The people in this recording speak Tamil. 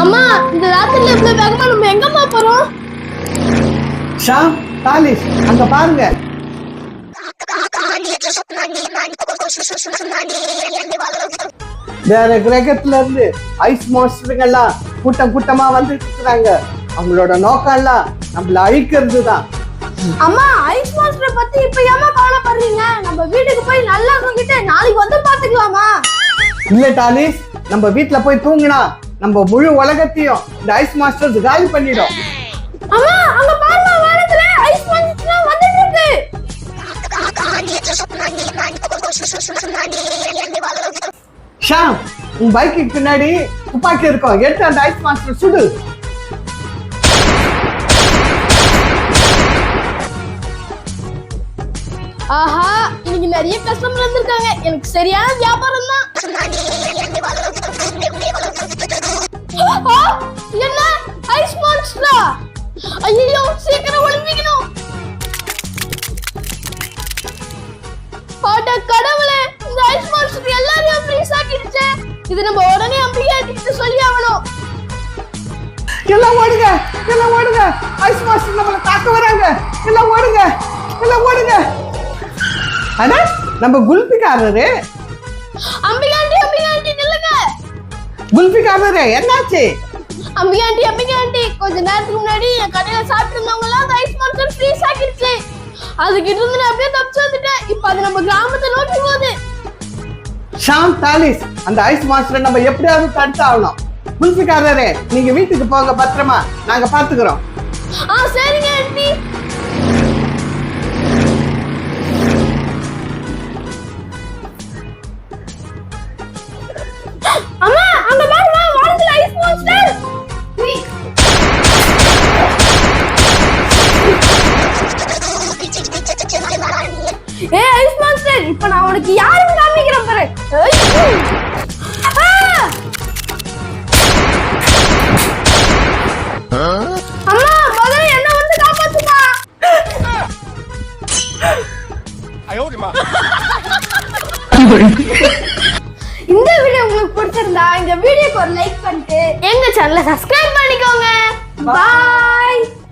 அம்மா இந்த ராத்திரில இவ்வளவு வேகமா நம்ம எங்கம்மா போறோம்? ஷாம் தாலிஷ் அங்க பாருங்க. வேற கிரகத்துல இருந்து ஐஸ் மாஸ்டருங்க எல்லாம் கூட்டம் கூட்டமா வந்துட்டு இருக்கிறாங்க. அவங்களோட நோக்கம் எல்லாம் நம்மள அழிக்கிறது தான் அம்மா ஐஸ் மாஸ்டர் பத்தி இப்ப ஏமா கவலைப்படுறீங்க நம்ம வீட்டுக்கு போய் நல்லா தூங்கிட்டு நாளைக்கு வந்து பாத்துக்கலாமா? இல்ல டாலிஸ் நம்ம வீட்ல போய் தூங்கினா நம்ம முழு உலகத்தையும் இந்த ஐஸ் மாஸ்டர்ஸ் காலி பண்ணிடும். அம்மா அங்க பாருமா வானத்துல ஐஸ் மாஸ்டர் வந்துட்டு இருக்கு. ஷாம் உன் பைக்கு பின்னாடி துப்பாக்கி இருக்கும். எடுத்து அந்த ஐஸ் மாஸ்டர் சுடு. ஆஹா இன்னைக்கு நிறைய கஸ்டமர் வந்திருக்காங்க. எனக்கு சரியான வியாபாரம் தான் சீக்கிரம் ஒளிஞ்சிக்கணும். அட கடவுளே இந்த ஐஸ் மான்ஸ்டர் எல்லாரையும் ஃப்ரீஸ் ஆக்கிடுச்சே. இது நம்ம உடனே அம்பிகா கிட்ட சொல்லி ஆகணும். எல்லாம் ஓடுங்க எல்லாம் ஓடுங்க. ஐஸ் மாஸ்டர் நம்மள தாக்க வராங்க. எல்லாம் ஓடுங்க எல்லாம் ஓடுங்க. அண்ணா நம்ம குல்பிக்காரரு அம்பிகாண்டி அம்பிகாண்டி நில்லுங்க. குல்பிக்காரரு என்னாச்சு? அம்பிகாண்டி அம்பிகாண்டி கொஞ்ச நேரத்துக்கு முன்னாடி என் கடையில சாப்பிட்டு இருந்தவங்க எல்லாம் ஐஸ் மான்ஸ்டர் ஃப்ரீஸ் ஆக்கிடுச்சு அதுகிட்ட இருந்து நான் அப்படியே தப்பிச்சு வந்துட்டேன். இப்போ அது நம்ம கிராமத்தை நோக்கி போகுது. ஷாம் தாலிஸ் அந்த ஐஸ் மாஸ்டரை நம்ம எப்படியாவது தடுத்து ஆகணும். குல்பிக்காரரே நீங்க வீட்டுக்கு போங்க பத்திரமா. நாங்க பாத்துக்கிறோம் ஆ சரிங்க ஆண்டி. இப்ப நான் உனக்கு யாரும் காமிக்கிறேன் பாரு. அம்மா முதல்ல என்ன வந்து காப்பாத்துமா? இந்த வீடியோ உங்களுக்கு பிடிச்சிருந்தா இந்த வீடியோக்கு ஒரு லைக் பண்ணிட்டு எங்க சேனலை சப்ஸ்கிரைப் பண்ணிக்கோங்க. பாய்